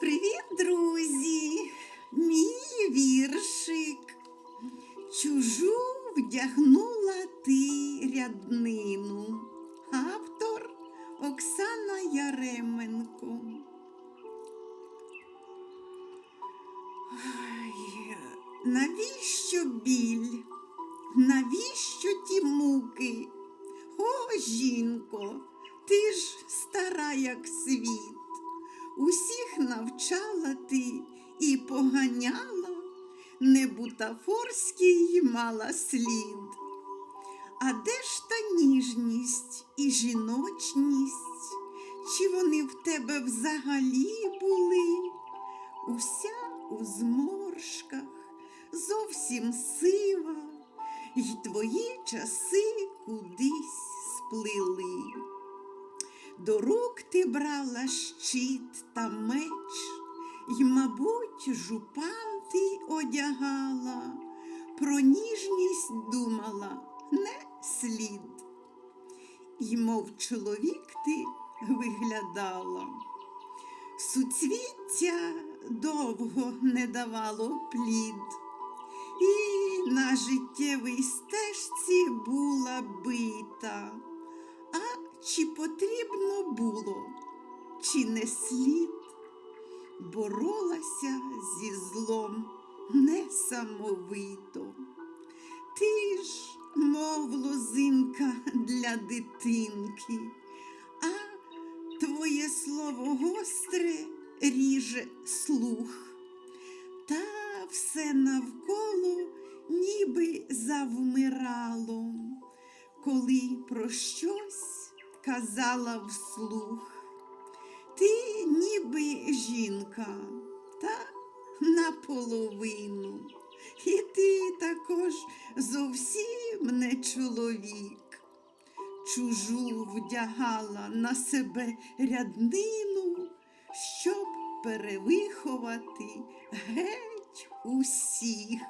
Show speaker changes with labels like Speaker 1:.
Speaker 1: Привіт, друзі! Мій віршик. Чужу вдягнула ти ряднину. Автор Оксана Яременко. Ай, навіщо біль? Навіщо ті муки? О, жінко, ти ж стара, як світ. Усіх навчала ти і поганяла, не бутафорський мала слід. А де ж та ніжність і жіночність? Чи вони в тебе взагалі були? Уся у зморшках, зовсім сива, й твої часи кудись сплили. До рук ти брала щит та меч, й, мабуть, жупан ти одягала, про ніжність думала не слід, й, мов чоловік ти виглядала. Суцвіття довго не давало плід, і на життєвій стежці була бита. Чи потрібно було, чи не слід, боролася зі злом несамовито. Ти ж, мов лозинка для дитинки, а твоє слово гостре ріже слух, та все навколо ніби завмирало, коли про щось казала вслух. Ти ніби жінка, та наполовину. І ти також зовсім не чоловік. Чужу вдягала на себе ряднину, щоб перевиховати геть усіх.